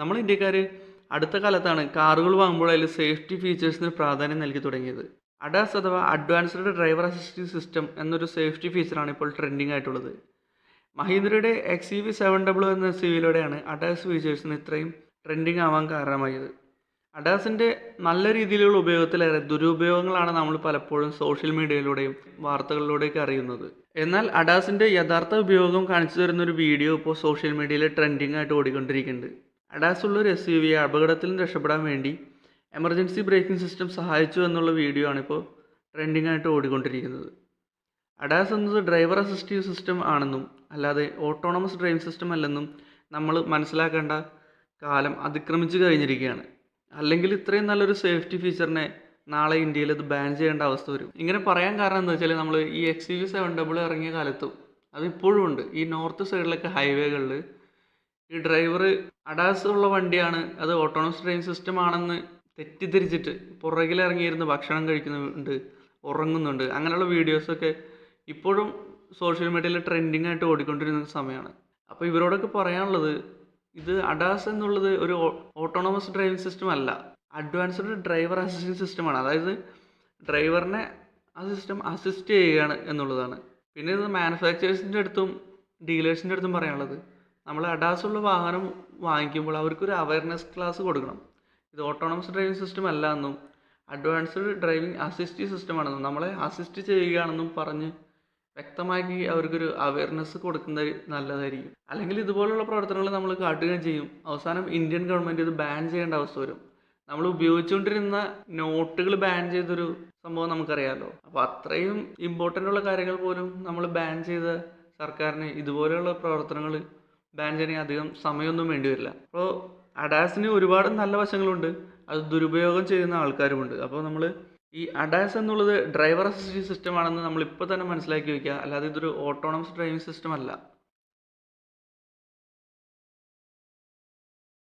നമ്മൾ ഇന്ത്യക്കാർ അടുത്ത കാലത്താണ് കാറുകൾ വാങ്ങുമ്പോൾ അതിൽ സേഫ്റ്റി ഫീച്ചേഴ്സിന് പ്രാധാന്യം നൽകി തുടങ്ങിയത്. അഡാസ് അഥവാ അഡ്വാൻസ്ഡ് ഡ്രൈവർ അസിസ്റ്റൻസ് സിസ്റ്റം എന്നൊരു സേഫ്റ്റി ഫീച്ചറാണ് ഇപ്പോൾ ട്രെൻഡിങ് ആയിട്ടുള്ളത്. മഹീന്ദ്രയുടെ X E V seven W എന്ന എസ് യു വിയിലൂടെയാണ് അഡാസ് ഫീച്ചേഴ്സിന് ഇത്രയും ട്രെൻഡിങ് ആവാൻ കാരണമായത്. അഡാസിന്റെ നല്ല രീതിയിലുള്ള ഉപയോഗത്തിലേറെ ദുരുപയോഗങ്ങളാണ് നമ്മൾ പലപ്പോഴും സോഷ്യൽ മീഡിയയിലൂടെയും വാർത്തകളിലൂടെയൊക്കെ അറിയുന്നത്. എന്നാൽ അഡാസിന്റെ യഥാർത്ഥ ഉപയോഗം കാണിച്ചു തരുന്ന ഒരു വീഡിയോ ഇപ്പോൾ സോഷ്യൽ മീഡിയയിൽ ട്രെൻഡിങ് ആയിട്ട് ഓടിക്കൊണ്ടിരിക്കുന്നുണ്ട്. അഡാസ് ഉള്ള ഒരു എസ് യു വിയെ അപകടത്തിൽ നിന്ന് രക്ഷപ്പെടാൻ വേണ്ടി എമർജൻസി ബ്രേക്കിംഗ് സിസ്റ്റം സഹായിച്ചു എന്നുള്ള വീഡിയോ ആണിപ്പോൾ ട്രെൻഡിങ് ആയിട്ട് ഓടിക്കൊണ്ടിരിക്കുന്നത്. അഡാസ് എന്നത് ഡ്രൈവർ അസിസ്റ്റീവ് സിസ്റ്റം ആണെന്നും അല്ലാതെ ഓട്ടോണമസ് ഡ്രൈവിംഗ് സിസ്റ്റം അല്ലെന്നും നമ്മൾ മനസ്സിലാക്കേണ്ട കാലം അതിക്രമിച്ചു കഴിഞ്ഞിരിക്കുകയാണ്. അല്ലെങ്കിൽ ഇത്രയും നല്ലൊരു സേഫ്റ്റി ഫീച്ചറിനെ നാളെ ഇന്ത്യയിൽ ഇത് ബാൻ ചെയ്യേണ്ട അവസ്ഥ വരും. ഇങ്ങനെ പറയാൻ കാരണം എന്താ വെച്ചാൽ നമ്മൾ ഈ എക്സ് വി സെവൻ ഡബിൾ ഇറങ്ങിയ കാലത്തും അതിപ്പോഴും ഉണ്ട്. ഈ നോർത്ത് സൈഡിലൊക്കെ ഹൈവേകളിൽ ഈ ഡ്രൈവർ അഡാസ് ഉള്ള വണ്ടിയാണ്. അത് ഓട്ടോണമസ് ഡ്രൈവിംഗ് സിസ്റ്റം ആണെന്ന് തെറ്റിദ്ധരിച്ചിട്ട് പുറകിൽ ഇറങ്ങിയിരുന്ന് ഭക്ഷണം കഴിക്കുന്നുണ്ട് ഉറങ്ങുന്നുണ്ട്. അങ്ങനെയുള്ള വീഡിയോസൊക്കെ ഇപ്പോഴും സോഷ്യൽ മീഡിയയിൽ ട്രെൻഡിങ് ആയിട്ട് ഓടിക്കൊണ്ടിരുന്ന സമയമാണ് അപ്പോൾ ഇവരോടൊക്കെ പറയാനുള്ളത് ഇത് അഡാസ് എന്നുള്ളത് ഒരു ഓട്ടോണമസ് ഡ്രൈവിംഗ് സിസ്റ്റം അല്ല. അഡ്വാൻസ്ഡ് ഡ്രൈവർ അസിസ്റ്റൻസ് സിസ്റ്റമാണ് അതായത് ഡ്രൈവറിനെ ആ സിസ്റ്റം അസിസ്റ്റ് ചെയ്യുകയാണ് എന്നുള്ളതാണ്. പിന്നെ ഇത് മാനുഫാക്ചറേഴ്സിന്റെ അടുത്തും ഡീലേഴ്സിന്റെ അടുത്തും പറയാനുള്ളത് നമ്മൾ അഡാസുള്ള വാഹനം വാങ്ങിക്കുമ്പോൾ അവർക്കൊരു അവയർനെസ് ക്ലാസ് കൊടുക്കണം. ഇത് ഓട്ടോണമസ് ഡ്രൈവിംഗ് സിസ്റ്റം അല്ല എന്നും അഡ്വാൻസ്ഡ് ഡ്രൈവിംഗ് അസിസ്റ്റ് സിസ്റ്റമാണെന്നും നമ്മളെ അസിസ്റ്റ് ചെയ്യുകയാണെന്നും പറഞ്ഞ് വ്യക്തമാക്കി അവർക്കൊരു അവയർനെസ് കൊടുക്കുന്നത് നല്ലതായിരിക്കും. അല്ലെങ്കിൽ ഇതുപോലുള്ള പ്രവർത്തനങ്ങൾ നമ്മൾ കാട്ടുകയും ചെയ്യും. അവസാനം ഇന്ത്യൻ ഗവൺമെന്റ് ഇത് ബാൻ ചെയ്യേണ്ട അവസ്ഥ വരും. നമ്മൾ ഉപയോഗിച്ചുകൊണ്ടിരുന്ന നോട്ടുകൾ ബാൻ ചെയ്തൊരു സംഭവം നമുക്കറിയാമല്ലോ അപ്പോൾ അത്രയും ഇമ്പോർട്ടന്റ് ഉള്ള കാര്യങ്ങൾ പോലും നമ്മൾ ബാൻ ചെയ്ത സർക്കാരിന് ഇതുപോലെയുള്ള പ്രവർത്തനങ്ങൾ ബാൻ അധികം സമയമൊന്നും വേണ്ടി വരില്ല. അപ്പോൾ അഡാസിന് ഒരുപാട് നല്ല വശങ്ങളുണ്ട്. അത് ദുരുപയോഗം ചെയ്യുന്ന ആൾക്കാരുമുണ്ട്. അപ്പോൾ നമ്മൾ ഈ അഡാസ് എന്നുള്ളത് ഡ്രൈവർ അസിസ്റ്റന്റ് സിസ്റ്റം ആണെന്ന് നമ്മൾ ഇപ്പോൾ തന്നെ മനസ്സിലാക്കി വയ്ക്കുക. അല്ലാതെ ഇതൊരു ഓട്ടോണമസ് ഡ്രൈവിംഗ് സിസ്റ്റം അല്ല.